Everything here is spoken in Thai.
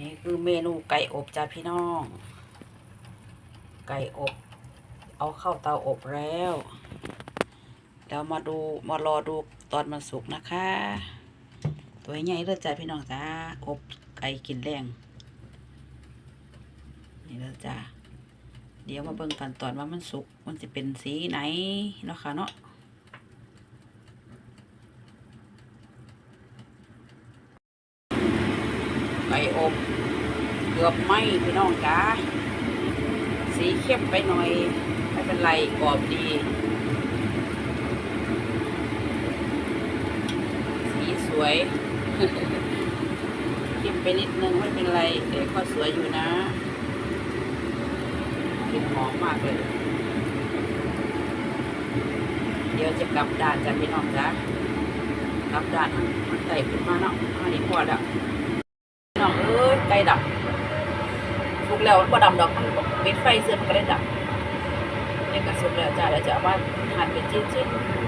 นี่คือเมนูไก่อบจ้าพี่น้อง ไก่อบ เอาเข้าเตาอบแล้วแล้วมาดูมารอดูตอนมันสุกนะคะ ตัวใหญ่เลยจ้าพี่น้องจ้าอบไก่กินแรงนี่เลยจ้าเดี๋ยวมาเบิ่งกันตอนว่ามันสุกมันจะเป็นสีไหนเนาะค่ะเนาะ ไก่ อบเกือบไหมพี่น้องจ้าสีเข้มไปหน่อยไม่เป็นไรกรอบดี สีสวยเข้มไปนิดนึงไม่เป็นไรแต่ก็สวยอยู่นะกลิ่นหอมมากเลย เดี๋ยวจะกลับด้านจ้ะพี่น้องจ้ากลับด้านมันไต่ขึ้นมาเนาะอันนี้พอแล้วน้องเอ้ยไก่ ดับสุกแล้วมันบ่ดำดอกมันเปิดไฟเสื่อมก็ได้ดับนี่ก็สุกแล้วจ้าแล้วจะเอามาหั่นเป็นชิ้นๆ